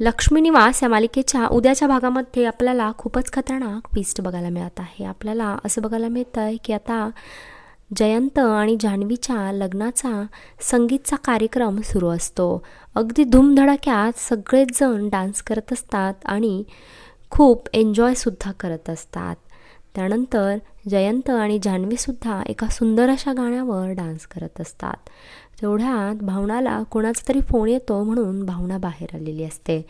लक्ष्मी निवास या मालिकेच्या उद्याच्या भागामध्ये आपल्याला खूपच खतरनाक ट्विस्ट बघायला मिळत आहे. आपल्याला असं बघायला मिळतं आहे की आता जयंत आणि जान्हवीच्या लग्नाचा संगीतचा कार्यक्रम सुरू असतो. अगदी धूमधडाक्यात सगळेच जण डान्स करत असतात आणि खूप एन्जॉयसुद्धा करत असतात. त्यानंतर जयंत आणि जान्हवीसुद्धा एका सुंदर अशा गाण्यावर डान्स करत असतात. तेवढ्यात भावनाला कोणाचा तरी फोन येतो म्हणून भावना बाहेर आलेली असते.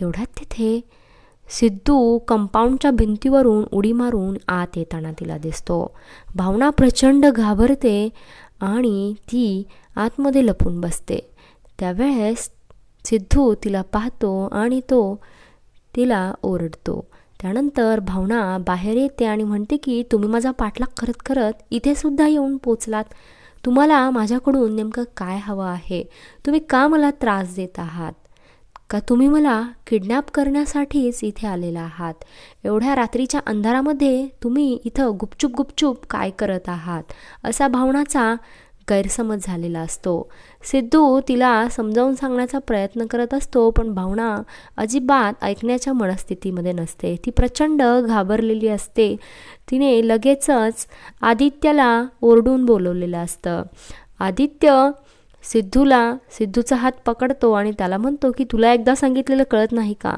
तेवढ्यात तिथे सिद्धू कंपाऊंडच्या भिंतीवरून उडी मारून आत येताना तिला दिसतो. भावना प्रचंड घाबरते आणि ती आतमध्ये लपून बसते. त्यावेळेस सिद्धू तिला पाहतो आणि तो तिला ओरडतो. त्यानंतर भावना बाहेर येते आणि म्हणते की तुम्ही माझा पाठलाग करत करत इथे सुद्धा येऊन पोचलात. तुम्हाला माझ्याकडून नेमकं काय हवं आहे? तुम्ही का मला त्रास देत आहात? का तुम्ही मला किडनॅप करण्यासाठीच इथे आलेला आहात? एवढ्या रात्रीच्या अंधारामध्ये तुम्ही इथं गुपचूप गुपचूप काय करत आहात? असा भावनाचा गैरसमज झालेला असतो. सिद्धू तिला समजावून सांगण्याचा प्रयत्न करत असतो पण भावना अजिबात ऐकण्याच्या मनस्थितीमध्ये नसते. ती प्रचंड घाबरलेली असते. तिने लगेचच आदित्यला ओरडून बोलवलेलं असतं. आदित्य सिद्धूला सिद्धूचा हात पकडतो आणि त्याला म्हणतो की तुला एकदा सांगितलेलं कळत नाही का?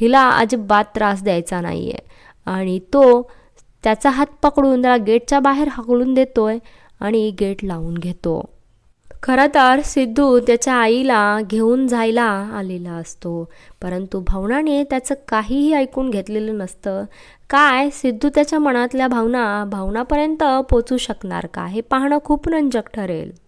हिला अजिबात त्रास द्यायचा नाही आहे आणि तो त्याचा हात पकडून त्याला गेटच्या बाहेर हाकलून देतोय. आणि गेट लावून घेतो. खरं तर सिद्धू त्याच्या आईला घेऊन जायला आलेला असतो. परंतु भावनाने त्याचं काहीही ऐकून घेतलेलं नसतं. काय? सिद्धू त्याच्या मनातल्या भावना भावनापर्यंत पोचू शकणार का? हे पाहणं खूप रंजक ठरेल.